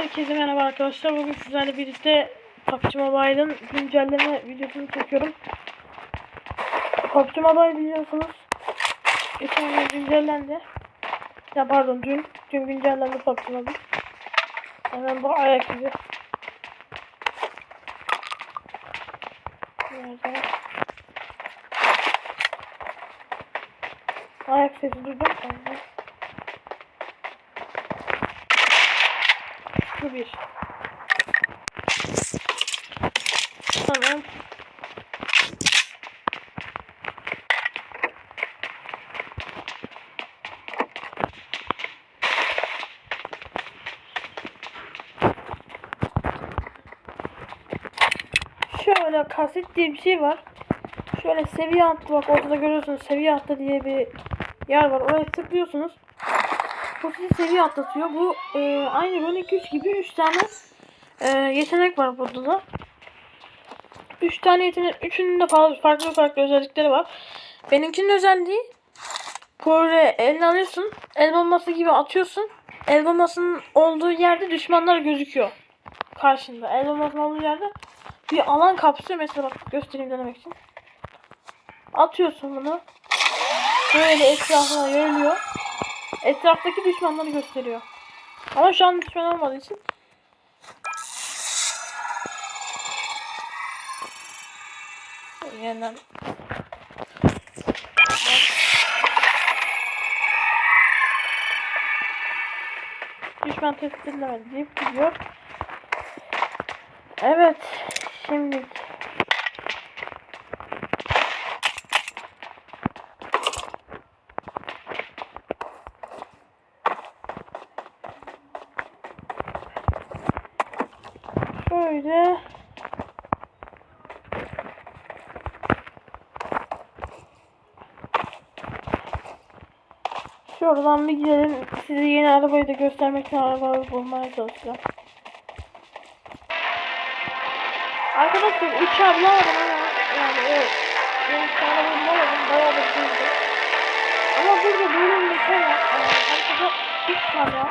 Herkese merhaba arkadaşlar. Bugün sizlerle birlikte PUBG Mobile'ın güncelleme videosunu çekiyorum. PUBG Mobile biliyorsunuz geçen gün güncellendi. Ya pardon dün. Dün güncellendi PUBG Mobile. Hemen bu ayak izi. Nerede? Ayak sesi duydum. Şu bir. Tamam. Şöyle kaset diye bir şey var. Şöyle seviye attı bak ortada görüyorsunuz seviye attı diye bir yer var. Oraya tıklıyorsunuz. Sizi seviye atlatıyor. Bu e, aynı Rune 3 gibi 3 tane e, yetenek var burada da. 3 tane yetenek, üçünün de fa- farklı farklı özellikleri var. Benimkinin özelliği böyle eline alıyorsun, el bombası gibi atıyorsun. El bombasının olduğu yerde düşmanlar gözüküyor. Karşında. El bombasının olduğu yerde bir alan kapsıyor. Mesela bak göstereyim denemek için. Atıyorsun bunu. Böyle etrafına yayılıyor. Etraftaki düşmanları gösteriyor. Ama şu an düşman olmadığı için yeniden düşman tespit edilemedi deyip gidiyor. Evet. Şimdi şöyle Şuradan bir gidelim. Size yeni arabayı da göstermek için arabayı bulmaya çalışacağım. Arkadaşlar 3 abla alamadım ama yani evet. Ben üç arabayı bulamadım. Bayağı da hızlı. Ama burada böyle bir şey var. Yani haritada 3 tane var.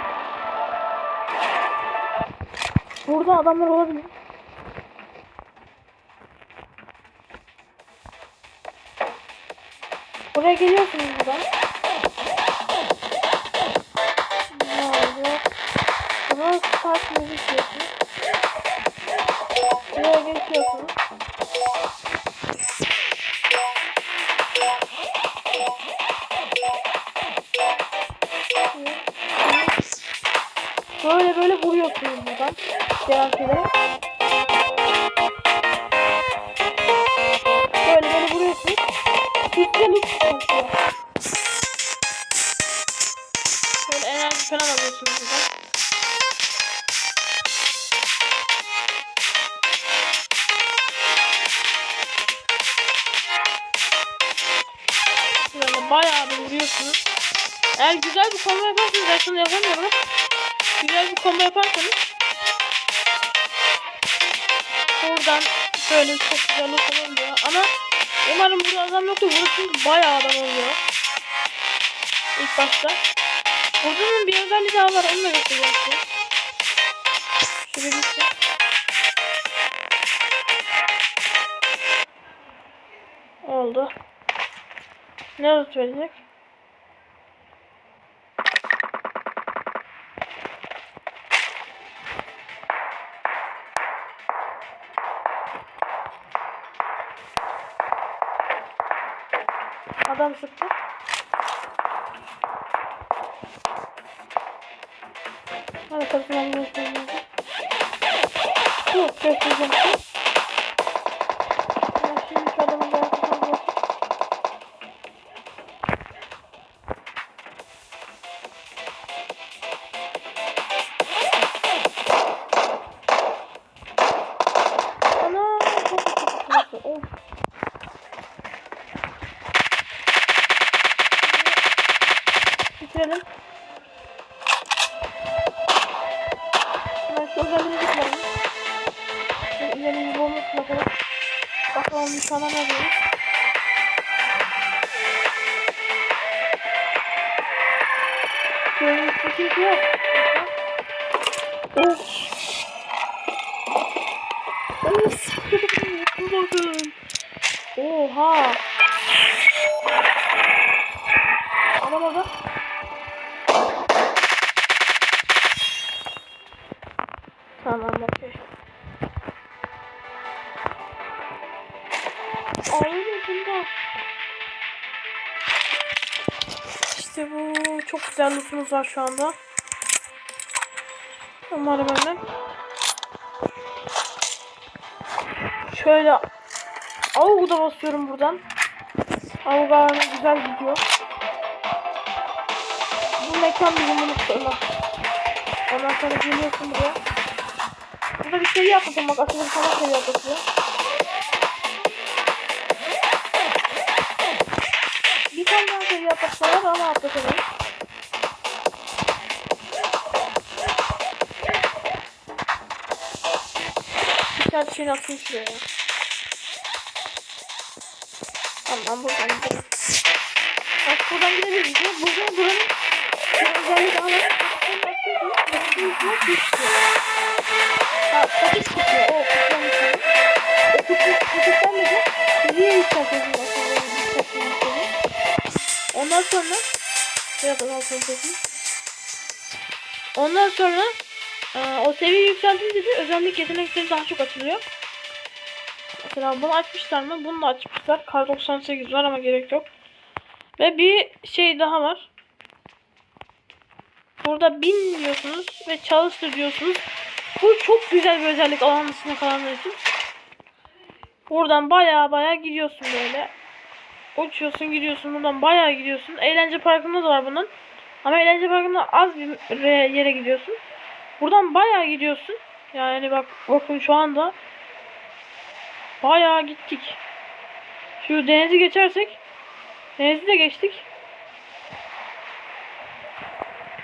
Burada adamlar olabilir. Buraya geliyorsunuz buradan. Buna start müzik diyorsunuz. Buraya geçiyorsunuz. Böyle böyle vuruyorsunuz buradan. Şeylere. Böyle böyle vuruyorsunuz. Loot çıkartıyor. Böyle enerji falan alıyorsunuz buradan. Eğer güzel bir combo yaparsanız şunu yapamıyorum. Güzel bir combo yaparsanız buradan böyle çok güzel loot oluyor. Ama umarım burada adam yoktur. Vurursunuz bayağı adam oluyor. İlk başta. Buradan bir özelliği daha var. Onu da göstereceğim size. Şu birisi. Oldu. Ne loot Adam sıktı. Hadi kapıdan geçelim. Yok, göstereceğim. Ben bakalım. Bakalım sana ne diyoruz. Şöyle bir sıkıntı yok. Of. İşte bu çok güzel lootumuz var şu anda. Umarım öyle. Şöyle Avugu da basıyorum buradan. Avugu güzel gidiyor. Bu mekan bizim bunu. Ondan sonra geliyorsun buraya. Burada bir şey yapmadım bak aslında sana şey yapıyor. Tane daha şey yapmışlar ama atlatalım. Bir tane şeyini atayım şuraya. Tamam buradan gidelim. Bak buradan gidebiliriz. Bugün buranın bir özelliği daha var. Ha, kapı çıkıyor. O kapıdan çıkıyor. O kapı kapıdan da seviye yükseltiyorsun aslında. Ondan sonra biraz azaltalım sesini. Ondan sonra e, o seviye yükseltince de özellik yetenekleri daha çok açılıyor. Mesela bunu açmışlar mı? Bunu da açmışlar. Kar 98 var ama gerek yok. Ve bir şey daha var. Burada bin diyorsunuz ve çalıştır diyorsunuz. Bu çok güzel bir özellik alan dışında kalanlar için. Buradan baya baya gidiyorsun böyle. Uçuyorsun gidiyorsun buradan baya gidiyorsun. Eğlence parkında da var bunun. Ama eğlence parkında az bir yere gidiyorsun. Buradan baya gidiyorsun. Yani bak bakın şu anda Bayağı gittik. Şu denizi geçersek denizi de geçtik.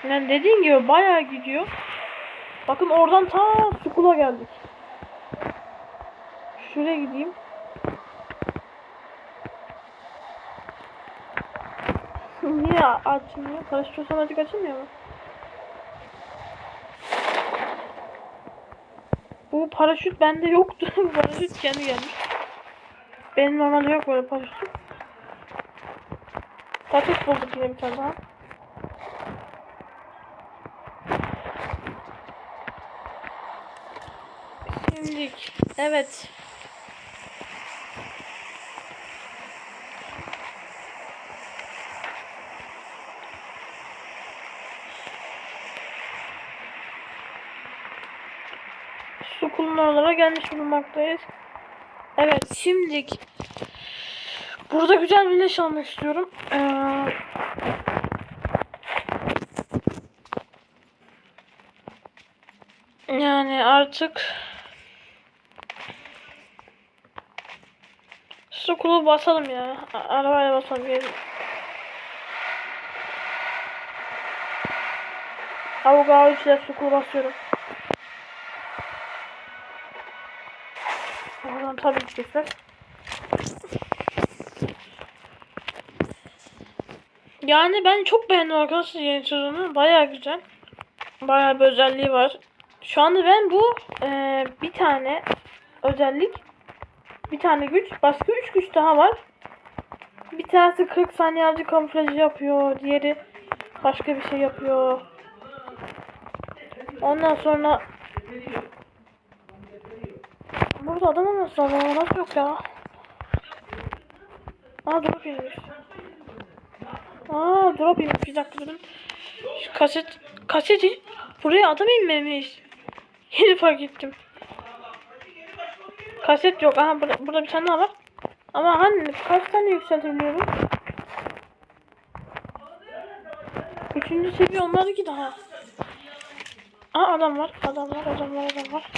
Yani dediğim gibi bayağı gidiyor. Bakın oradan ta Sukula geldik. Şuraya gideyim. Niye açmıyor? Paraşüt otomatik açılmıyor mu? Bu paraşüt bende yoktu. Bu paraşüt kendi gelmiş. Benim normalde yok böyle paraşüt. Paraşüt bulduk yine bir tane daha. Şimdilik evet. Kullanmalara gelmiş bulunmaktayız. Evet şimdilik burada güzel bir leş almak istiyorum. Ee, yani artık su kulu basalım ya. Arabaya basalım. Gelin. Avuga 3 ile su kulu basıyorum. Tabii ki keser. Yani ben çok beğendim arkadaşlar yeni sezonu. Baya güzel. Baya bir özelliği var. Şu anda ben bu e, bir tane özellik bir tane güç başka üç güç daha var. Bir tanesi 40 saniye avcı kamuflajı yapıyor. Diğeri başka bir şey yapıyor. Ondan sonra Burada adam olması lazım ama nasıl yok ya? Aa drop inmiş. Aa drop inmiş bir dakika durun. Şu kaset kaseti buraya adam inmemiş. Yeni fark ettim. Kaset yok. Aha burada, burada bir tane daha var. Ama hani kaç tane yükseltebiliyorum? Üçüncü seviye olmadı ki daha. Aa adam var. Adam var. Adam var. Adam var.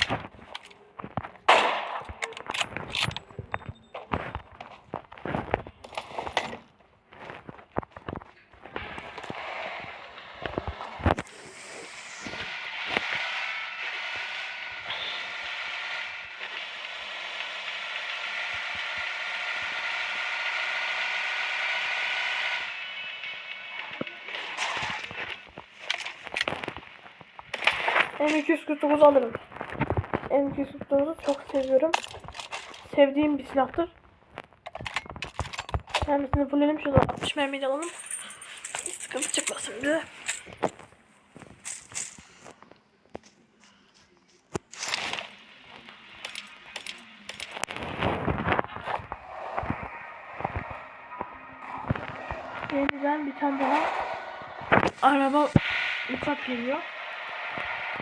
M249 alırım. M249'u çok seviyorum. Sevdiğim bir silahtır. Mermisini fulledim. Şurada 60 mermiyi alalım. Hiç sıkıntı çıkmasın bize. Yeniden bir tane daha araba uçak geliyor.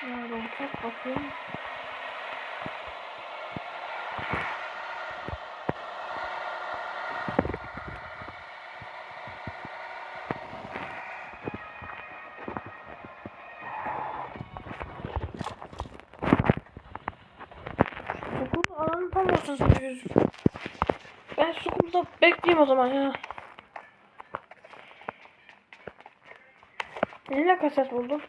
Nerede ortasında gözüküyor. Ben Sukul'da bekleyeyim o zaman ya. Yine kaset buldum.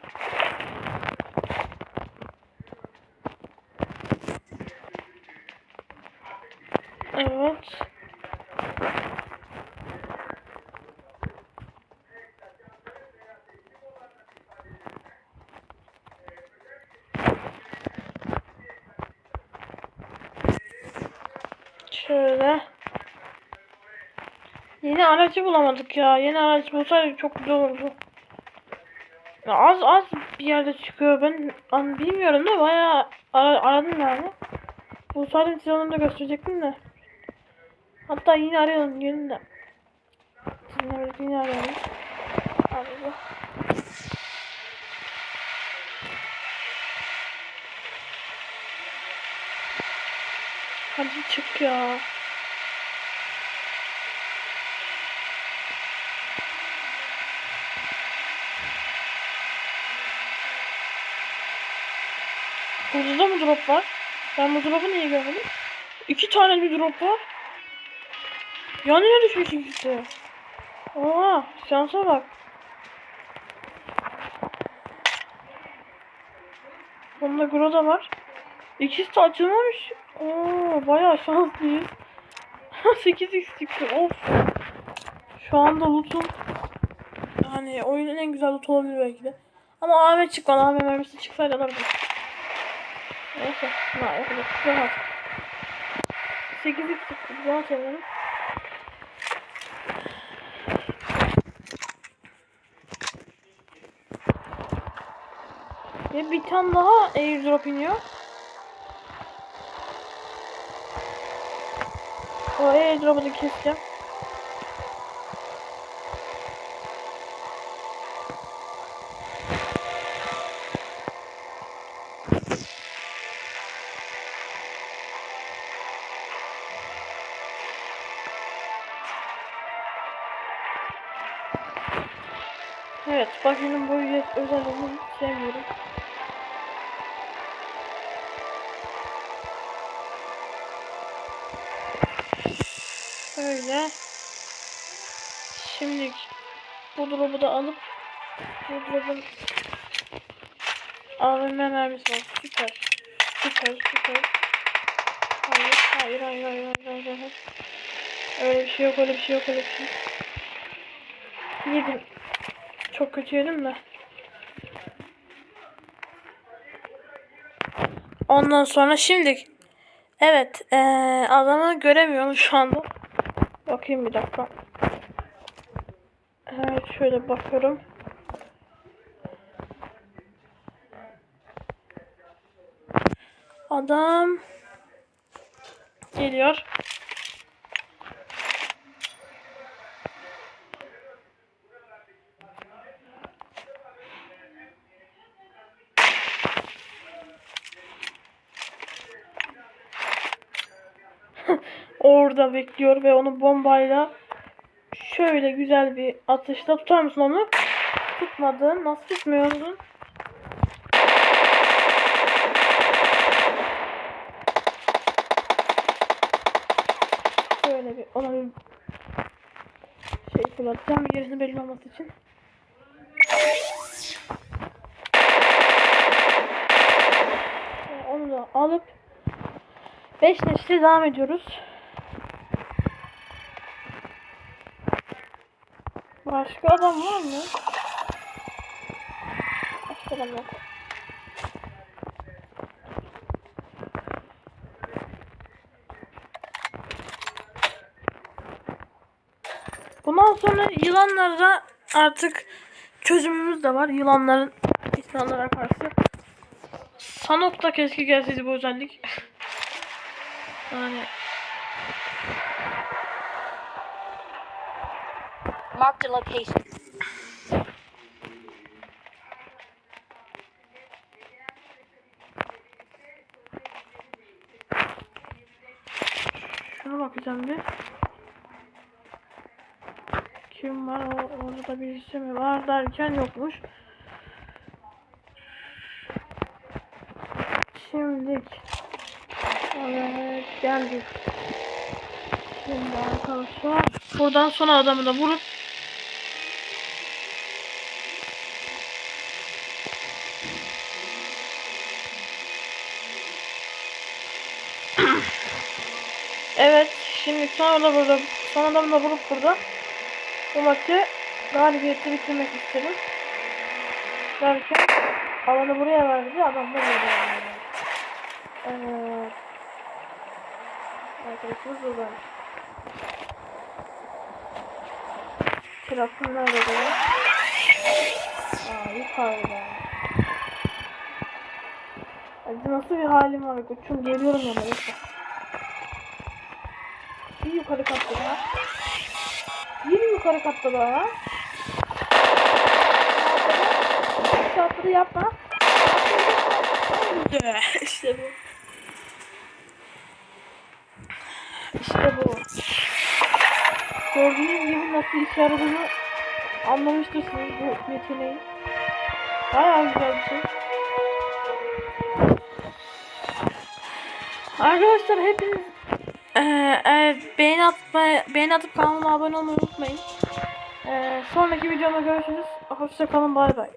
Evet. Şöyle. Yeni aracı bulamadık ya. Yeni araç bulsaydık çok güzel olurdu. Ya az az bir yerde çıkıyor. Ben an bilmiyorum da bayağı ara- aradım yani. Bulsaydım size onu da gösterecektim de. Hatta yine arayalım gelin de. Sizinle yine arayalım. Abi Hadi çık ya. Burada da mı drop var? Ben bu drop'u niye görmedim? İki tane bir drop var. Yan yana düşmüş ikisi. Aa, şansa bak. Bunda Groza var. İkisi de açılmamış. Oo, bayağı şanslıyız. 8x çıktı. Of. Şu anda loot'um yani oyunun en güzel loot olabilir belki de. Ama AVM çıkmadı. AVM mermisi çıksaydı alırdım. Neyse. Ne yapalım. Rahat. 8x çıktı. Güzel seviyorum. Ve bir tane daha airdrop iniyor. O airdrop'u da keseceğim. Evet, bakının boyu özel olduğunu hiç sevmiyorum. Böyle. Şimdi bu drop'u da alıp bu drop'un AVM mermisi var. Süper. Süper, süper. Hayır, hayır, hayır, hayır, hayır, hayır, hayır. Öyle bir şey yok, öyle bir şey yok, öyle bir şey. Yedim. Çok kötü yedim de. Ondan sonra şimdi evet ee, adamı göremiyorum şu anda. Bakayım bir dakika. Evet şöyle bakıyorum. Adam geliyor. Orada bekliyor ve onu bombayla şöyle güzel bir atışla tutar mısın onu? Tutmadın. Nasıl tutmuyorsun? Şöyle bir ona bir şey fırlatacağım yerini belli olması için. Onu da alıp 5 neşte devam ediyoruz. Başka adam var mı? Başka adam yok. Bundan sonra yılanlarda artık çözümümüz de var. Yılanların insanlara karşı. Sanok'ta keşke gelseydi bu özellik. yani Marked a location. şuna bakacağım bir. Kim var? O, orada birisi mi var derken yokmuş. Şimdi Evet geldik. Şimdi arkadaşlar buradan son adamı da vurup Evet şimdi son adamı da son adamı da vurup burada bu maçı galibiyetle bitirmek istedim. Derken alanı buraya verdi adam da buraya verdi. Evet. Arkadaşımız buradaymış. Trafın nerede? Aa yukarıda. Hadi nasıl bir halim var koçum geliyorum. Bir yukarı katta daha. Bir yukarı katta daha. Şu atları yapma. işte bu. İşte bu. Gördüğünüz gibi nasıl işe yaradığını anlamıştırsınız bu yeteneğin. Bayağı güzel bir şey. Arkadaşlar hepiniz eee evet, beğeni atmayı, beğeni atıp kanalıma abone olmayı unutmayın. Eee sonraki videomda görüşürüz. Hoşçakalın bay bay.